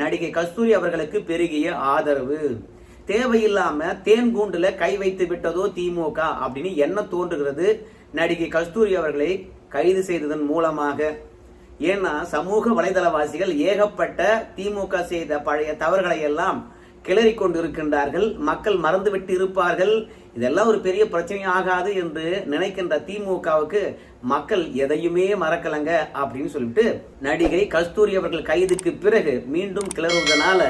நடிகை கஸ்தூரி அவர்களுக்கு பெருகிய ஆதரவு. தேவையில்லாம தேன் கூண்டுல கை வைத்து விட்டதோ திமுக அப்படின்னு என்ன தோன்றுகிறது? நடிகை கஸ்தூரி அவர்களை கைது செய்ததன் மூலமாக. ஏன்னா சமூக வலைதளவாசிகள் ஏகப்பட்ட திமுக செய்த பழைய தவறுகளை எல்லாம் கிளறி கொண்டிருக்கின்றார்கள் மக்கள் மறந்துவிட்டு இருப்பார்கள் இதெல்லாம் ஒரு பெரிய பிரச்சனை ஆகாது என்று நினைக்கின்ற திமுகவுக்கு மக்கள் எதையுமே மறக்கலங்க அப்படின்னு சொல்லிட்டு நடிகை கஸ்தூரி அவர்கள் கைதுக்கு பிறகு மீண்டும் கிளறுவதனால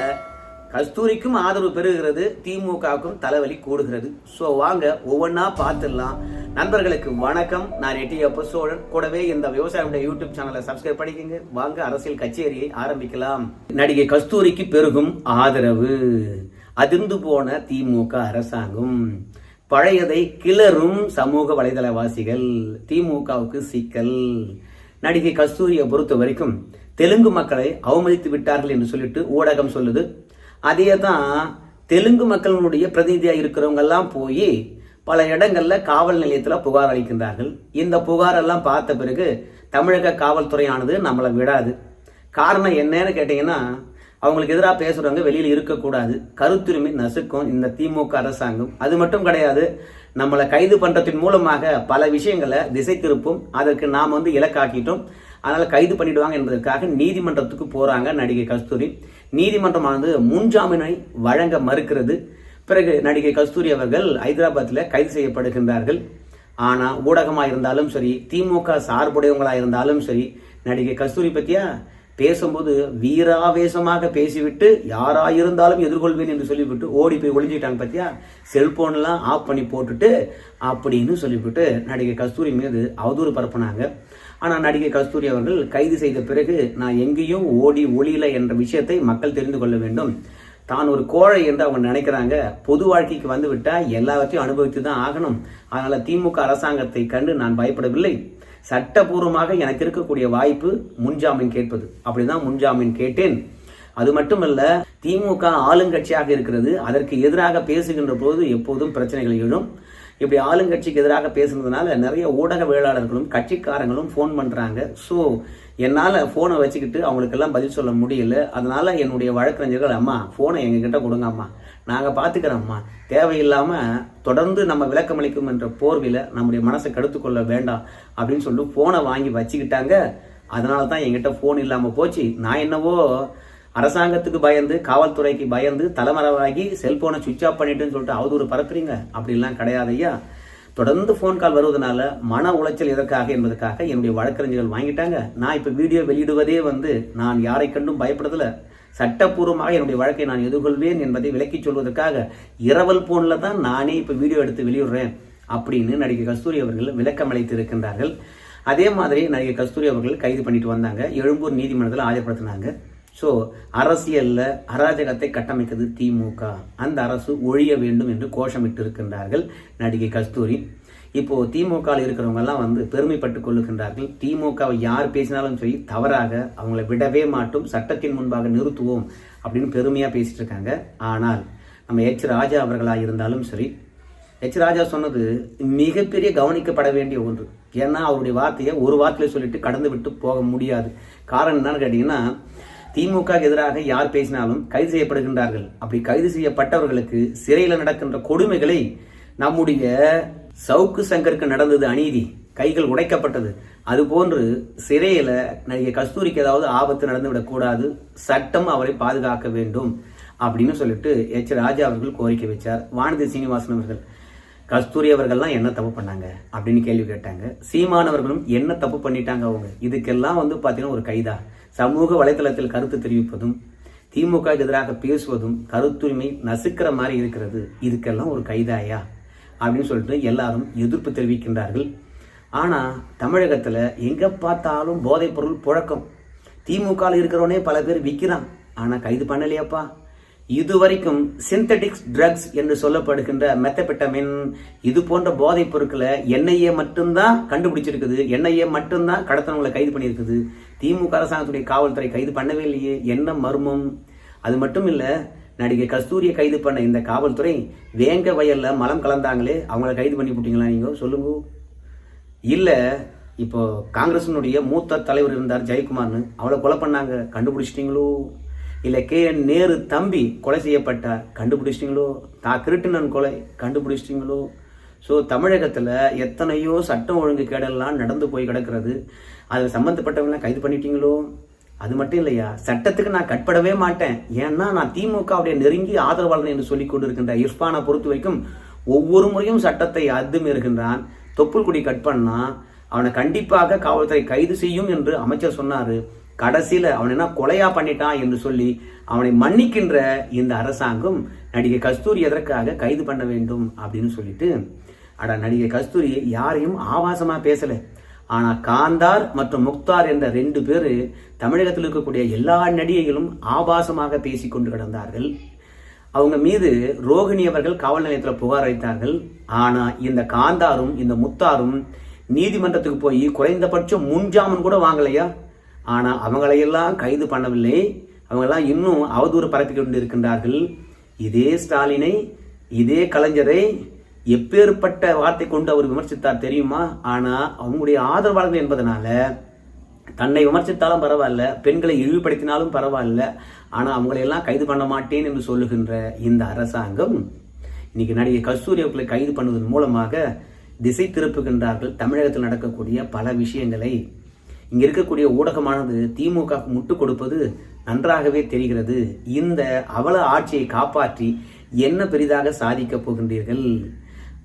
கஸ்தூரிக்கும் ஆதரவு பெறுகிறது திமுகவுக்கும் தலைவலி கூடுகிறது. ஸோ வாங்க ஒவ்வொன்றா பார்த்துடலாம். நண்பர்களுக்கு வணக்கம். நான் எட்டியப்ப சோழன். கூடவே இந்த விவசாயியுடைய யூடியூப் சேனலை சப்ஸ்கிரைப் பண்ணிக்கங்க. வாங்க அரசியல் கச்சேரியை ஆரம்பிக்கலாம். நடிகை கஸ்தூரிக்கு பெருகும் ஆதரவு. அதிர்ந்து போன திமுக அரசாங்கம். பழையதை கிளறும் சமூக வலைதளவாசிகள். திமுகவுக்கு சிக்கல். நடிகை கஸ்தூரியை பொறுத்த வரைக்கும் தெலுங்கு மக்களை அவமதித்து விட்டார்கள் என்று சொல்லிட்டு ஊடகம் சொல்லுது. அதையே தான் தெலுங்கு மக்களினுடைய பிரதிநிதியாக இருக்கிறவங்கெல்லாம் போய் பல இடங்களில் காவல் நிலையத்தில் புகார் அளிக்கின்றார்கள். இந்த புகாரெல்லாம் பார்த்த பிறகு தமிழக காவல்துறையானது நம்மளை விடாது. காரணம் என்னன்னு கேட்டிங்கன்னா அவங்களுக்கு எதிராக பேசுகிறவங்க வெளியில் இருக்கக்கூடாது. கருத்துரிமை நசுக்கும் இந்த திமுக அரசாங்கம். அது மட்டும் கிடையாது நம்மளை கைது பண்ணுறதன் மூலமாக பல விஷயங்களை திசை திருப்பும் அதற்கு நாம் வந்து இலக்காக்கிட்டோம். அதனால் கைது பண்ணிடுவாங்க என்பதற்காக நீதிமன்றத்துக்கு போகிறாங்க நடிகை கஸ்தூரி. நீதிமன்றமானது முன்ஜாமீனை வழங்க மறுக்கிறது. பிறகு நடிகை கஸ்தூரி அவர்கள் ஹைதராபாத்தில் கைது செய்யப்படுகின்றார்கள். ஆனால் ஊடகமாக இருந்தாலும் சரி திமுக சார்புடையவங்களாக இருந்தாலும் சரி நடிகை கஸ்தூரி பற்றியா பேசும்போது வீராவேசமாக பேசிவிட்டு யாராயிருந்தாலும் எதிர்கொள்வேன் என்று சொல்லிவிட்டு ஓடி போய் ஒளிஞ்சிட்டாங்க பார்த்தியா செல்போன்லாம் ஆஃப் பண்ணி போட்டுட்டு அப்படின்னு சொல்லிவிட்டு நடிகை கஸ்தூரி மீது அவதூறு பரப்புனாங்க. ஆனால் நடிகை கஸ்தூரி அவர்கள் கைது செய்த பிறகு நான் எங்கேயும் ஓடி ஒளியில என்ற விஷயத்தை மக்கள் தெரிந்து கொள்ள வேண்டும். தான் ஒரு கோழை என்று அவங்க நினைக்கிறாங்க. பொது வாழ்க்கைக்கு வந்துவிட்டால் எல்லாவற்றையும் அனுபவித்து தான் ஆகணும். அதனால் திமுக அரசாங்கத்தை கண்டு நான் பயப்படவில்லை. சட்டபூர்வமாக எனக்கு இருக்கக்கூடிய வாய்ப்பு முன்ஜாமீன் கேட்பது. அப்படிதான் முன்ஜாமீன் கேட்டேன். அது மட்டுமல்ல திமுக ஆளுங்கட்சியாக இருக்கிறது அதற்கு எதிராக பேசுகின்ற போது எப்போதும் பிரச்சனைகள் எழும். இப்படி ஆளுங்கட்சிக்கு எதிராக பேசுனதுனால நிறைய ஊடகவியலாளர்களும் கட்சிக்காரங்களும் ஃபோன் பண்ணுறாங்க ஸோ என்னால் ஃபோனை வச்சுக்கிட்டு அவங்களுக்கெல்லாம் பதில் சொல்ல முடியல. அதனால் என்னுடைய வழக்கறிஞர்கள் அம்மா ஃபோனை எங்ககிட்ட கொடுங்க அம்மா. நாங்கள் பார்த்துக்கிறோம்மா அம்மா. தேவையில்லாமல் தொடர்ந்து நம்ம விளக்கமளிக்கும் என்ற போர்வில நம்முடைய மனசை கடுத்துக்கொள்ள வேண்டாம் அப்படின்னு சொல்லிட்டு ஃபோனை வாங்கி வச்சுக்கிட்டாங்க. அதனால தான் என்கிட்ட ஃபோன் இல்லாமல் போச்சு. நான் என்னவோ அரசாங்கத்துக்கு பயந்து காவல்துறைக்கு பயந்து தலைமறைவாகி செல்போனை சுவிட்ச் ஆஃப் பண்ணிட்டுன்னு சொல்லிட்டு அவதூறு பரப்புறீங்க? அப்படிலாம் கிடையாது ஐயா. தொடர்ந்து ஃபோன் கால் வருவதனால மன உளைச்சல் எதற்காக என்பதற்காக என்னுடைய வழக்கறிஞர்கள் வாங்கிட்டாங்க. நான் இப்போ வீடியோ வெளியிடுவதே வந்து நான் யாரை கண்டும் பயப்படுறதில்ல சட்டப்பூர்வமாக என்னுடைய வழக்கை நான் எதிர்கொள்வேன் என்பதை விளக்கிச் சொல்வதற்காக இரவல் போனில் தான் நானே இப்போ வீடியோ எடுத்து வெளியிடுறேன் அப்படின்னு நடிகை கஸ்தூரி அவர்கள் விளக்கம் அளித்து இருக்கின்றார்கள் அதே மாதிரி நடிகை கஸ்தூரி அவர்கள் கைது பண்ணிட்டு வந்தாங்க. எழும்பூர் நீதிமன்றத்தில் ஆஜர்படுத்தினாங்க. ஸோ அரசியலில் அராஜகத்தை கட்டமைத்தது திமுக. அந்த அரசு ஒழிய வேண்டும் என்று கோஷமிட்டு இருக்கின்றார்கள் நடிகை கஸ்தூரி. இப்போ திமுகவில் இருக்கிறவங்க எல்லாம் வந்து பெருமைப்பட்டு கொள்ளுகின்றார்கள். திமுகவை யார் பேசினாலும் சரி தவறாக அவங்கள விடவே மாட்டோம் சட்டத்தின் முன்பாக நிறுத்துவோம் அப்படின்னு பெருமையாக பேசிட்டு இருக்காங்க ஆனால் நம்ம எச். ராஜா அவர்களாக இருந்தாலும் சரி எச். ராஜா சொன்னது மிகப்பெரிய கவனிக்கப்பட வேண்டிய ஒன்று. ஏன்னா அவருடைய வார்த்தையை ஒரு வார்த்தையில சொல்லிட்டு கடந்து விட்டு போக முடியாது. காரணம் என்னன்னு கேட்டிங்கன்னா திமுக எதிராக யார் பேசினாலும் கைது செய்யப்படுகின்றார்கள். அப்படி கைது செய்யப்பட்டவர்களுக்கு சிறையில் நடக்கின்ற கொடுமைகளை நம்முடைய சவுக்கு சங்கருக்கு நடந்தது அநீதி. கைகள் உடைக்கப்பட்டது. அதுபோன்று சிறையில் நடிகை கஸ்தூரிக்கு ஏதாவது ஆபத்து நடந்து விடக்கூடாது சட்டம் அவரை பாதுகாக்க வேண்டும் அப்படின்னு சொல்லிட்டு எச். ராஜா அவர்கள் கோரிக்கை வச்சார். வானதி சீனிவாசன் அவர்கள் கஸ்தூரி அவர்கள்லாம் என்ன தப்பு பண்ணாங்க அப்படின்னு கேள்வி கேட்டாங்க. சீமானவர்களும் என்ன தப்பு பண்ணிட்டாங்க அவங்க? இதுக்கெல்லாம் வந்து பார்த்தீங்கன்னா ஒரு கைதா. சமூக வலைதளத்தில் கருத்து தெரிவிப்பதும் திமுக எதிராக பேசுவதும் கருத்துரிமை நசுக்கிற மாதிரி இருக்கிறது. இதுக்கெல்லாம் ஒரு கைதாயா? அப்படின்னு சொல்லிட்டு எல்லாரும் எதிர்ப்பு தெரிவிக்கின்றார்கள். ஆனால் தமிழகத்தில் எங்கே பார்த்தாலும் போதைப் பொருள் புழக்கம். திமுகவில் இருக்கிறவனே பல பேர் விற்கிறான் ஆனால் கைது பண்ணலையாப்பா? இதுவரைக்கும் சிந்தட்டிக்ஸ் ட்ரக்ஸ் என்று சொல்லப்படுகின்ற மெத்தபெட்டமின் இது போன்ற போதைப் பொருட்களை என்ஐஏ மட்டும்தான் கண்டுபிடிச்சிருக்குது. என்ஐஏ மட்டும்தான் கடத்தனவங்களை கைது பண்ணியிருக்குது. திமுக அரசாங்கத்துடைய காவல்துறை கைது பண்ணவே இல்லையே. என்ன மர்மம்? அது மட்டும் இல்லை நடிகை கஸ்தூரியை கைது பண்ண இந்த காவல்துறை வேங்க வயலில் மலம் கலந்தாங்களே அவங்கள கைது பண்ணி போட்டிங்களா நீங்கள் சொல்லுங்க. இல்லை இப்போ காங்கிரஸினுடைய மூத்த தலைவர் இருந்தார் ஜெயக்குமார்னு. அவளை கொலை பண்ணாங்க. கண்டுபிடிச்சிட்டிங்களோ? இல்லை கே என் நேரு தம்பி கொலை செய்யப்பட்டார். கண்டுபிடிச்சிட்டிங்களோ? தா கிருட்டினன் கொலை கண்டுபிடிச்சிட்டிங்களோ? ஸோ தமிழகத்தில் எத்தனையோ சட்டம் ஒழுங்கு கேடெல்லாம் நடந்து போய் கிடக்கிறது. அதில் சம்மந்தப்பட்டவங்களாம் கைது பண்ணிட்டீங்களோ? அது மட்டும் இல்லையா? சட்டத்துக்கு நான் கட்படவே மாட்டேன். ஏன்னா நான் திமுகவுடைய நெருங்கி ஆதரவாளன் என்று சொல்லிக் கொண்டிருக்கின்ற இர்ஃபானை பொறுத்த வரைக்கும் ஒவ்வொரு முறையும் சட்டத்தை அத்துமீறுகின்றான் தொப்புள் குடி கட் பண்ணால் அவனை கண்டிப்பாக காவல்துறை கைது செய்யும் என்று அமைச்சர் சொன்னார். கடைசியில் அவன் என்ன கொலையா பண்ணிட்டான் என்று சொல்லி அவனை மன்னிக்கின்ற இந்த அரசாங்கம் நடிகை கஸ்தூரி எதற்காக கைது பண்ண வேண்டும் அப்படின்னு சொல்லிட்டு அட நடிகை கஸ்தூரி யாரையும் ஆபாசமாக பேசலை. ஆனால் காந்தார் மற்றும் முக்தார் என்ற ரெண்டு பேர் தமிழகத்தில் இருக்கக்கூடிய எல்லா நடிகைகளும் ஆபாசமாக பேசிக் கொண்டு கிடந்தார்கள். அவங்க மீது ரோகிணி அவர்கள் காவல் நிலையத்தில் புகார் அளித்தார்கள். ஆனால் இந்த காந்தாரும் இந்த முத்தாரும் நீதிமன்றத்துக்கு போய் குறைந்தபட்சம் முன்ஜாமீன் கூட வாங்கலையா? ஆனால் அவங்களையெல்லாம் கைது பண்ணவில்லை. அவங்கெல்லாம் இன்னும் அவதூறு பரப்பி கொண்டு இருக்கின்றார்கள் இதே ஸ்டாலினை இதே கலைஞரை எப்பேற்பட்ட வார்த்தை கொண்டு அவர் விமர்சித்தார் தெரியுமா? ஆனால் அவங்களுடைய ஆதரவாளர்கள் என்பதனால தன்னை விமர்சித்தாலும் பரவாயில்ல பெண்களை இழிவுபடுத்தினாலும் பரவாயில்ல. ஆனால் அவங்களையெல்லாம் கைது பண்ண மாட்டேன் என்று சொல்லுகின்ற இந்த அரசாங்கம் இன்னைக்கு நடிகை கஸ்தூரி அவர்களை கைது பண்ணுவதன் மூலமாக திசை திருப்புகின்றார்கள். தமிழகத்தில் நடக்கக்கூடிய பல விஷயங்களை இங்க இருக்கக்கூடிய ஊடகமானது திமுக முட்டு கொடுப்பது நன்றாகவே தெரிகிறது. இந்த அவல ஆட்சியை காப்பாற்றி என்ன பெரிதாக சாதிக்கப் போகின்றீர்கள்?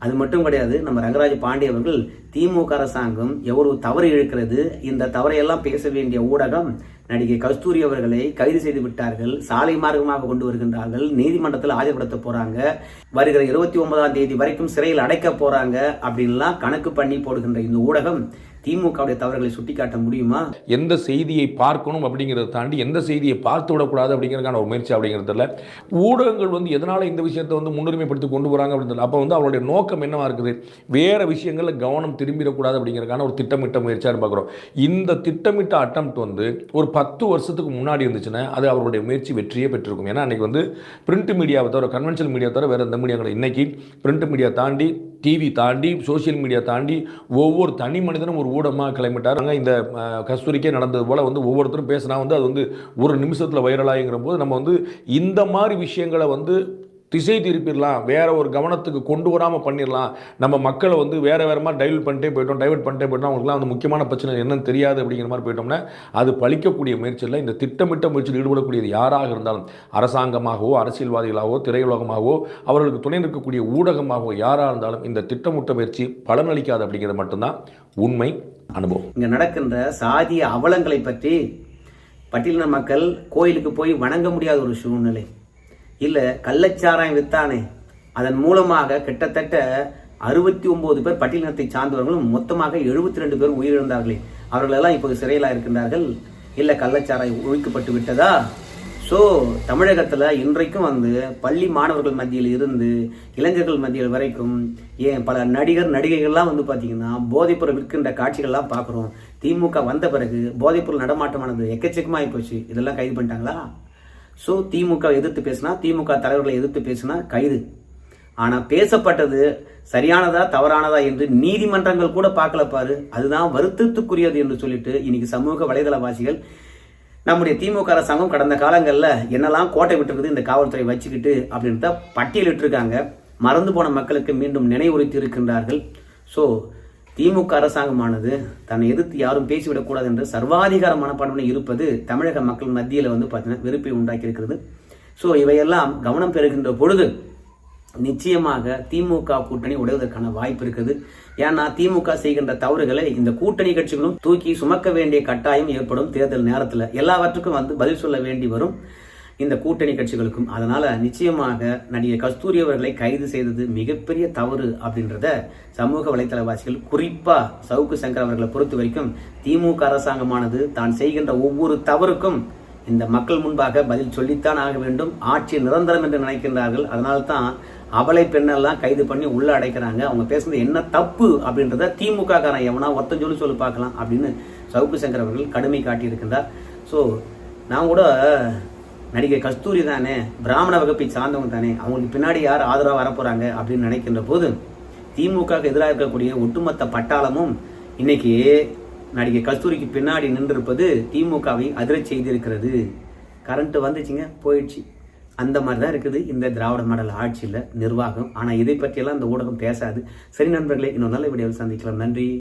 அது மட்டும் கிடையாது நம்ம ரங்கராஜ பாண்டிய அவர்கள் திமுக அரசாங்கம் எவ்வளவு தவறு இழுக்கிறது இந்த தவறையெல்லாம் பேச வேண்டிய ஊடகம் நடிகை கஸ்தூரி அவர்களை கைது செய்து விட்டார்கள் சாலை மார்க்கமாக கொண்டு வருகின்றார்கள் நீதிமன்றத்தில் ஆஜர்படுத்த போறாங்க வருகிற இருபத்தி ஒன்பதாம் தேதி வரைக்கும் சிறையில் அடைக்க போறாங்க அப்படின்லாம் கணக்கு பண்ணி போடுகின்ற இந்த ஊடகம் திமுகவுடைய தவறுகளை சுட்டிக்காட்ட முடியுமா? எந்த செய்தியை பார்க்கணும் அப்படிங்கிறத தாண்டி எந்த செய்தியை பார்த்து விடக்கூடாது அப்படிங்கிறதுக்கான ஒரு முயற்சி அப்படிங்கிறதுல ஊடகங்கள் வந்து எதனால் இந்த விஷயத்தை வந்து முன்னுரிமைப்படுத்தி கொண்டு போகிறாங்க அப்படின்றது அப்போ வந்து அவருடைய நோக்கம் என்னவா இருக்குது? வேறு விஷயங்களில் கவனம் திரும்பிடக்கூடாது அப்படிங்கிறதுக்கான ஒரு திட்டமிட்ட முயற்சியாக பார்க்குறோம். இந்த திட்டமிட்ட அட்டம் வந்து ஒரு பத்து வருஷத்துக்கு முன்னாடி இருந்துச்சுன்னா அது அவருடைய முயற்சி வெற்றியே பெற்றிருக்கும். ஏன்னா அன்றைக்கி வந்து பிரிண்ட் மீடியாவை தவிர கன்வென்ஷனல் மீடியா தவிர வேறு எந்த மீடியா இன்றைக்கி பிரிண்ட் மீடியா தாண்டி டிவி தாண்டி சோஷியல் மீடியா தாண்டி ஒவ்வொரு தனி மனிதனும் ஒரு ஊடகமாக கிளம்பிட்டார். அங்கே இந்த கஸ்தூரிக்கே நடந்தது போல் வந்து ஒவ்வொருத்தரும் பேசினா வந்து அது வந்து ஒரு நிமிஷத்தில் வைரலாகிங்கிற போது நம்ம வந்து இந்த மாதிரி விஷயங்களை வந்து திசை திருப்பிடலாம். வேற ஒரு கவனத்துக்கு கொண்டு வராமல் பண்ணிடலாம். நம்ம மக்களை வந்து வேற வேறு மாதிரி டைவர்ட் பண்ணிட்டே போயிட்டோம் டைவர்ட் பண்ணிட்டே போயிட்டோம். அவங்களுக்குலாம் வந்து முக்கியமான பிரச்சனை என்னன்னு தெரியாது அப்படிங்கிற மாதிரி போயிட்டோம்னா அது பழிக்கக்கூடிய முயற்சியில் இந்த திட்டமிட்ட முயற்சியில் ஈடுபடக்கூடியது யாராக இருந்தாலும் அரசாங்கமாகவோ அரசியல்வாதிகளாகவோ திரையுலகமாகவோ அவர்களுக்கு துணை நிற்கக்கூடிய ஊடகமாகவோ யாராக இருந்தாலும் இந்த திட்டமிட்ட முயற்சி பலனளிக்காது அப்படிங்கிறது மட்டும்தான் உண்மை அனுபவம். இங்கே நடக்கின்ற சாதிய அவலங்களை பற்றி பட்டியலின மக்கள் கோயிலுக்கு போய் வணங்க முடியாத ஒரு சூழ்நிலை. இல்லை கள்ளச்சாராயம் வித்தானே. அதன் மூலமாக கிட்டத்தட்ட அறுபத்தி ஒன்பது பேர் பட்டியலினத்தை சார்ந்தவர்களும் மொத்தமாக எழுபத்தி ரெண்டு பேர் உயிரிழந்தார்களே. அவர்களெல்லாம் இப்போது சிறையிலா இருக்கின்றார்கள். இல்லை கள்ளச்சாராயம் ஒழிக்கப்பட்டு விட்டதா? ஸோ தமிழகத்தில் இன்றைக்கும் வந்து பள்ளி மாணவர்கள் மத்தியில் இருந்து இளைஞர்கள் மத்தியில் வரைக்கும் ஏன் பல நடிகர் நடிகைகள்லாம் வந்து பார்த்தீங்கன்னா போதைப்பொருள் விற்கின்ற காட்சிகள்லாம் பார்க்குறோம் திமுக வந்த பிறகு போதைப்பொருள் நடமாட்டமானது எக்கச்சக்கமாகி போச்சு. இதெல்லாம் கைது பண்ணிட்டாங்களா? ஸோ திமுக எதிர்த்து பேசினா திமுக தலைவர்களை எதிர்த்து பேசினா கைது. ஆனால் பேசப்பட்டது சரியானதா தவறானதா என்று நீதிமன்றங்கள் கூட பார்க்கல பாரு. அதுதான் வருத்தத்துக்குரியது என்று சொல்லிட்டு இன்னைக்கு சமூக வலைதளவாசிகள் நம்முடைய திமுக அரசாங்கம் கடந்த காலங்களில் என்னெல்லாம் கோட்டை விட்டுருக்குது இந்த காவல்துறை வச்சுக்கிட்டு அப்படின்றத தான் பட்டியலிட்டிருக்காங்க. மறந்து போன மக்களுக்கு மீண்டும் நினைவுறுத்தி இருக்கின்றார்கள். ஸோ திமுக அரசாங்கமானது தன்னை எதிர்த்து யாரும் பேசிவிடக்கூடாது என்ற சர்வாதிகார மனப்பான்மை இருப்பது தமிழக மக்கள் மத்தியில் வந்து பார்த்தீங்கன்னா வெறுப்பை உண்டாக்கி இருக்கிறது ஸோ இவையெல்லாம் கவனம் பெறுகின்ற பொழுது நிச்சயமாக திமுக கூட்டணி உடைவதற்கான வாய்ப்பு இருக்குது. ஏன்னா திமுக செய்கின்ற தவறுகளை இந்த கூட்டணி கட்சிகளும் தூக்கி சுமக்க வேண்டிய கட்டாயம் ஏற்படும். தேர்தல் நேரத்தில் எல்லாவற்றுக்கும் வந்து பதில் சொல்ல வேண்டி வரும். இந்த கூட்டணி கட்சிகளுக்கும். அதனால நிச்சயமாக நடிகை கஸ்தூரி அவர்களை கைது செய்தது மிகப்பெரிய தவறு அப்படின்றத சமூக வலைத்தளவாசிகள் குறிப்பா சவுக்கு சங்கர் அவர்களை பொறுத்த வரைக்கும் திமுக அரசாங்கமானது தான் செய்கின்ற ஒவ்வொரு தவறுக்கும் இந்த மக்கள் முன்பாக பதில் சொல்லித்தான் ஆக வேண்டும். ஆட்சி நிரந்தரம் என்று நினைக்கின்றார்கள். அதனால்தான் அவளை பெண்ணெல்லாம் கைது பண்ணி உள்ள அடைக்கிறாங்க. அவங்க பேசுனது என்ன தப்பு அப்படின்றத திமுக காரன் எவனா ஒருத்தன் சொல்லி சொல்லி பார்க்கலாம் அப்படின்னு சவுக்கு சங்கர் அவர்கள் கடுமை காட்டியிருக்கின்றார். ஸோ நான் கூட நடிகை கஸ்தூரி தானே பிராமண வகுப்பை சார்ந்தவங்க தானே அவங்களுக்கு பின்னாடி யார் ஆதரவாக வரப்போகிறாங்க அப்படின்னு நினைக்கின்ற போது திமுக எதிராக இருக்கக்கூடிய ஒட்டுமொத்த பட்டாளமும் இன்னைக்கு நடிகை கஸ்தூரிக்கு பின்னாடி நின்றிருப்பது திமுகவை அதிரச் செய்திருக்கிறது. கரண்ட்டு வந்துச்சுங்க போயிடுச்சு. அந்த மாதிரி தான் இருக்குது இந்த திராவிட மாடல் ஆட்சியில் நிர்வாகம். ஆனால் இதை பற்றியெல்லாம் இந்த ஊடகம் பேசாது. சரி நண்பர்களே இன்னொரு நல்ல வீடியோவில் சந்திக்கலாம். நன்றி.